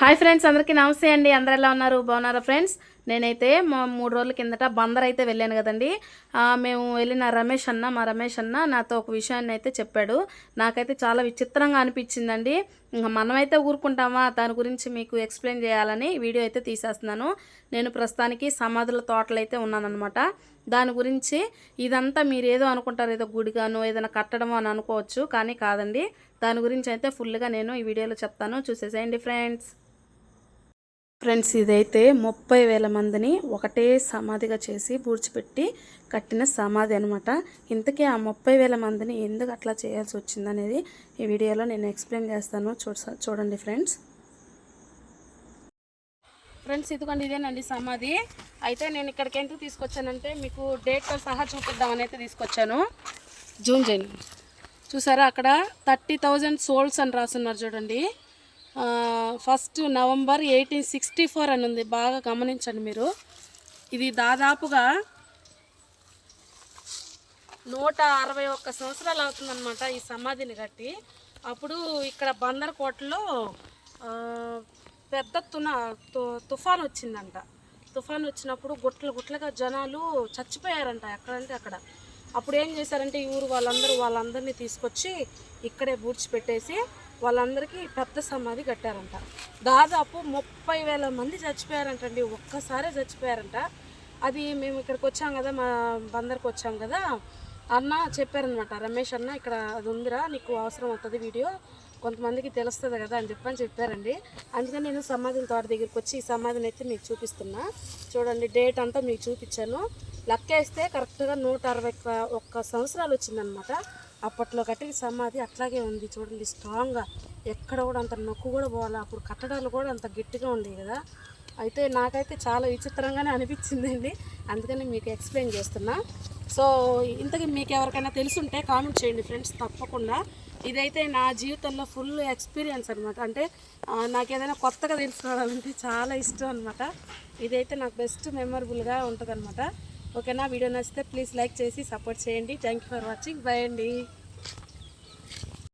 Hi friends అందరికీ నమస్తే అండి. అందరు ఎలా ఉన్నారు? బాగున్నారా ఫ్రెండ్స్? నేనైతే మా మూడు రోజుల కిందట బందర్ అయితే వెళ్ళాను కదండి. మేము వెళ్ళిన రమేష్ అన్న మా రమేష్ అన్న నాతో ఒక విషయాన్ని అయితే చెప్పాడు. నాకైతే చాలా విచిత్రంగా అనిపించిందండి. ఇంకా మనమైతే ఊరుకుంటామా? దాని గురించి మీకు ఎక్స్ప్లెయిన్ చేయాలని వీడియో అయితే తీసేస్తున్నాను. నేను ప్రస్తుతానికి సమాధుల తోటలు అయితే ఉన్నానన్నమాట. దాని గురించి ఇదంతా మీరు ఏదో అనుకుంటారు ఏదో గుడిగాను ఏదైనా కట్టడమో అని అనుకోవచ్చు కానీ కాదండి. దాని గురించి అయితే ఫుల్గా నేను ఈ వీడియోలో చెప్తాను. చూసేసేయండి ఫ్రెండ్స్. ఫ్రెండ్స్ ఇదైతే ముప్పై వేల మందిని ఒకటే సమాధిగా చేసి పూడ్చిపెట్టి కట్టిన సమాధి అనమాట ఇంతకీ ఆ ముప్పై వేల మందిని ఎందుకు అట్లా చేయాల్సి వచ్చిందనేది ఈ వీడియోలో నేను ఎక్స్ప్లెయిన్ చేస్తాను. చూడ చూడండి ఫ్రెండ్స్. ఫ్రెండ్స్ ఇదిగోండి ఇదేనండి సమాధి. అయితే నేను ఇక్కడికి ఎందుకు తీసుకొచ్చానంటే మీకు డేట్తో సహా చూపిద్దామని అయితే తీసుకొచ్చాను. జూన్ జైన్ చూసారా అక్కడ థర్టీ థౌజండ్ సోల్స్ అని రాస్తున్నారు చూడండి. First November eighteen sixty four అని ఉంది. బాగా గమనించండి మీరు. ఇది దాదాపుగా నూట అరవై ఒక్క సంవత్సరాలు అవుతుందన్నమాట ఈ సమాధిని కట్టి. అప్పుడు ఇక్కడ బందర్కోటలో పెద్ద తున తు- తుఫాన్ వచ్చిందంట. తుఫాన్ వచ్చినప్పుడు గుట్ల గుట్లుగా జనాలు చచ్చిపోయారంట. ఎక్కడంటే అక్కడ. అప్పుడు ఏం చేశారంటే ఈ ఊరు వాళ్ళందరూ వాళ్ళందరినీ తీసుకొచ్చి ఇక్కడే పూడ్చిపెట్టేసి వాళ్ళందరికీ పెద్ద సమాధి కట్టారంట. దాదాపు ముప్పై వేల మంది చచ్చిపోయారంటండి. ఒక్కసారే చచ్చిపోయారంట. అది మేము ఇక్కడికి వచ్చాం కదా మా బందర్కి వచ్చాం కదా. అన్న చెప్పారనమాట రమేష్ అన్న ఇక్కడ అది ఉందిరా నీకు అవసరం అవుతుంది వీడియో. కొంతమందికి తెలుస్తుంది కదా అని చెప్పని చెప్పారండి. అందుకని నేను సమాధిని తోట దగ్గరికి వచ్చి ఈ సమాధిని అయితే మీకు చూపిస్తున్నా. చూడండి డేట్ అంతా మీకు చూపించాను. లెక్కేస్తే కరెక్ట్గా నూట అరవై ఒక్క- ఒక్క సంవత్సరాలు వచ్చిందనమాట అప్పట్లో కట్టిన సమాధి అట్లాగే ఉంది చూడండి స్ట్రాంగ్గా. ఎక్కడ కూడా అంత నొక్కు కూడా పోవాలి? అప్పుడు కట్టడాలు కూడా అంత గట్టిగా ఉండేవి కదా. అయితే నాకైతే చాలా విచిత్రంగానే అనిపించిందండి. అందుకని మీకు ఎక్స్ప్లెయిన్ చేస్తున్నా. సో ఇంతకీ మీకు ఎవరికైనా తెలుసుంటే కామెంట్ చేయండి ఫ్రెండ్స్ తప్పకుండా. ఇదైతే నా జీవితంలో ఫుల్ ఎక్స్పీరియన్స్ అనమాట అంటే నాకు ఏదైనా కొత్తగా తెలుసుకోవాలంటే చాలా ఇష్టం అనమాట ఇదైతే నాకు బెస్ట్ మెమరబుల్గా ఉంటుంది అనమాట ఓకేనా? వీడియో నచ్చితే ప్లీజ్ లైక్ చేసి సపోర్ట్ చేయండి. Thank you for watching bye అండి.